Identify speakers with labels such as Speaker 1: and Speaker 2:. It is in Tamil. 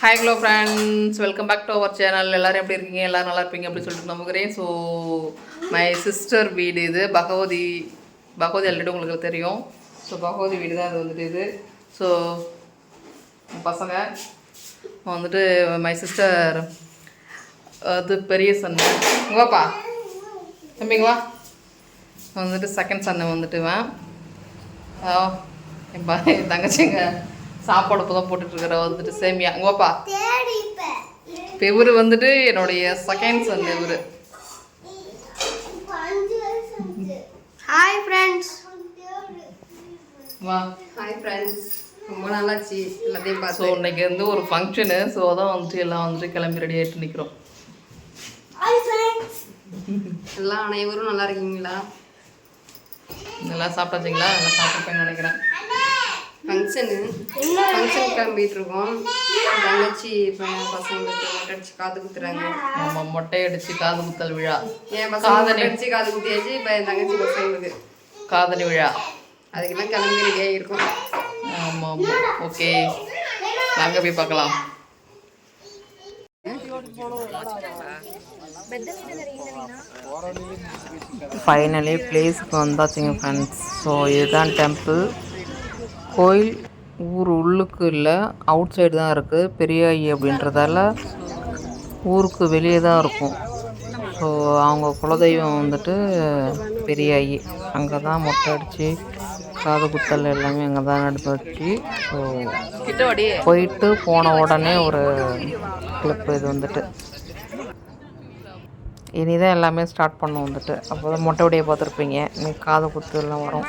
Speaker 1: Hi hello friends welcome back to our channel எல்லோரும் எப்படி இருக்கீங்க? எல்லோரும் நல்லா இருப்பீங்க அப்படின்னு சொல்லிட்டு நம்புகிறேன். ஸோ மை சிஸ்டர் வீடு இது. பகவதி பகவதி ஆல்ரெடி உங்களுக்கு தெரியும். ஸோ பகவதி வீடு தான் இது வந்துட்டு இது. ஸோ பசங்க வந்துட்டு மை சிஸ்டர் அது பெரிய சன்னு வாப்பா. தம்பிங்க வா. வந்துட்டு செகண்ட் சன்னு வந்துட்டுவேன் ஆ, என் என் தங்கச்சிங்க. சாப்பாடு இப்போ தான் போட்டுட்ருக்கிற வந்துட்டு சேமியா. இங்க வாப்பா. இப்போ. இவர் வந்துட்டு என்னுடைய செகண்ட் சன் இவர்.
Speaker 2: ஹாய் ஃப்ரெண்ட்ஸ்
Speaker 1: வா.
Speaker 2: ஹாய் ஃப்ரெண்ட்ஸ் ரொம்ப நாளாச்சு எல்லாத்தையும்
Speaker 1: ஸோ
Speaker 2: பார்த்து
Speaker 1: இன்னைக்கு வந்து ஒரு ஃபங்க்ஷனு ஸோ அதான் வந்துட்டு எல்லாம் வந்துட்டு கிளம்பி ரெடி ஆகிட்டு நிற்கிறோம்
Speaker 2: எல்லாம் அனைவரும் நல்லா இருக்கீங்களா?
Speaker 1: நல்லா சாப்பிட்டாச்சிங்களா? நல்லா சாப்பிட்டுப்பேன்னு நினைக்கிறேன்.
Speaker 2: ஃபங்க்ஷனு ஃபங்க்ஷன் கிளம்பிட்டு இருக்கோம் தங்கச்சி பையன் பசங்களுக்கு மொட்டை அடிச்சு காது குத்துறாங்க.
Speaker 1: நம்ம மொட்டை அடிச்சு காது குத்தல் விழா.
Speaker 2: என் பசங்க அடிச்சு காது குத்தியாச்சு இப்போ என் தங்கச்சி பசங்களுக்கு.
Speaker 1: காதணி விழா.
Speaker 2: அதுக்கெல்லாம் கிளம்பி ரெடியாக இருக்கும்
Speaker 1: ஆமாம் ஆமாம் ஓகே. வாங்க போய் பார்க்கலாம். ஃபைனலி பிளேஸுக்கு வந்தாச்சுங்க ஃப்ரெண்ட்ஸ் ஸோ இதுதான் டெம்பிள் கோயில் ஊர் உள்ளுக்கு இல்லை அவுட் சைடு தான் இருக்குது. பெரியாயி அப்படின்றதால ஊருக்கு வெளியே தான் இருக்கும். ஸோ அவங்க குலதெய்வம் வந்துட்டு பெரியாயி. அங்கே தான் மொட்டை அடித்து காது குத்தல் எல்லாமே அங்கே தான் நடந்துச்சு ஸோ போயிட்டு போன உடனே ஒரு கிளிப்பு இது வந்துட்டு. இனி தான் எல்லாமே ஸ்டார்ட் பண்ணோம் வந்துட்டு. அப்போ தான் மொட்டை வடியை பார்த்துருப்பீங்க. இன்னைக்கு காது குத்து எல்லாம் வரும்.